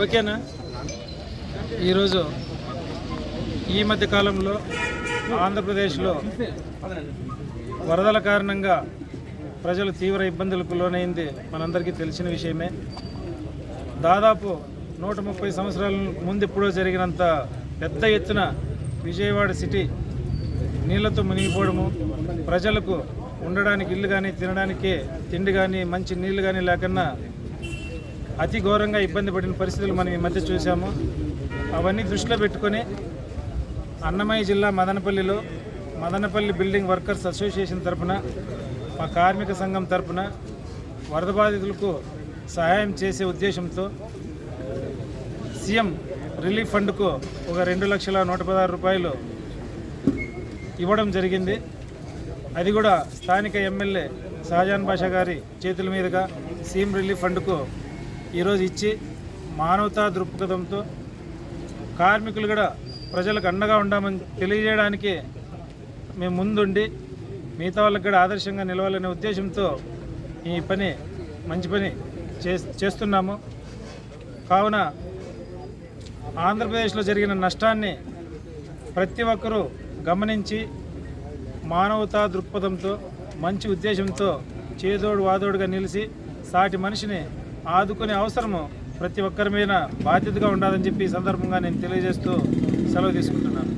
ఓకేనా? ఈరోజు ఈ మధ్య కాలంలో ఆంధ్రప్రదేశ్లో వరదల కారణంగా ప్రజలు తీవ్ర ఇబ్బందులకు లోనైంది మనందరికీ తెలిసిన విషయమే. దాదాపు నూట ముప్పై సంవత్సరాల ముందు ఎప్పుడో జరిగినంత పెద్ద ఎత్తున విజయవాడ సిటీ నీళ్ళతో మునిగిపోవడము ప్రజలకు ఉండడానికి ఇల్లు కానీ తినడానికి తిండి కానీ మంచి నీళ్ళు కానీ లేకన్నా అతి ఘోరంగా ఇబ్బంది పడిన పరిస్థితులు మనం ఈ మధ్య చూసాము అవన్నీ దృష్టిలో పెట్టుకొని అన్నమయ్య జిల్లా మదనపల్లిలో మదనపల్లి బిల్డింగ్ వర్కర్స్ అసోసియేషన్ తరపున మా కార్మిక సంఘం తరపున వరద బాధితులకు సహాయం చేసే ఉద్దేశంతో సీఎం రిలీఫ్ ఫండ్కు ఒక రెండు లక్షల నూట పదహారు రూపాయలు ఇవ్వడం జరిగింది. అది కూడా స్థానిక ఎమ్మెల్యే షాజాన్ బాషా గారి చేతుల మీదుగా సీఎం రిలీఫ్ ఫండ్కు ఈరోజు ఇచ్చి మానవతా దృక్పథంతో కార్మికులు కూడా ప్రజలకు అండగా ఉండామని తెలియజేయడానికి మేము ముందుండి మిగతా వాళ్ళకి కూడా ఆదర్శంగా నిలవాలనే ఉద్దేశంతో ఈ పని మంచి పని చే- చేస్తున్నాము. కావున ఆంధ్రప్రదేశ్లో జరిగిన నష్టాన్ని ప్రతి ఒక్కరూ గమనించి మానవతా దృక్పథంతో మంచి ఉద్దేశంతో చేదోడు వాదోడుగా నిలిచి సాటి మనిషిని ఆదుకునే అవసరము ప్రతి ఒక్కరి మీద బాధ్యతగా ఉండాలని చెప్పి ఈ సందర్భంగా నేను తెలియజేస్తూ సెలవు తీసుకుంటున్నాను.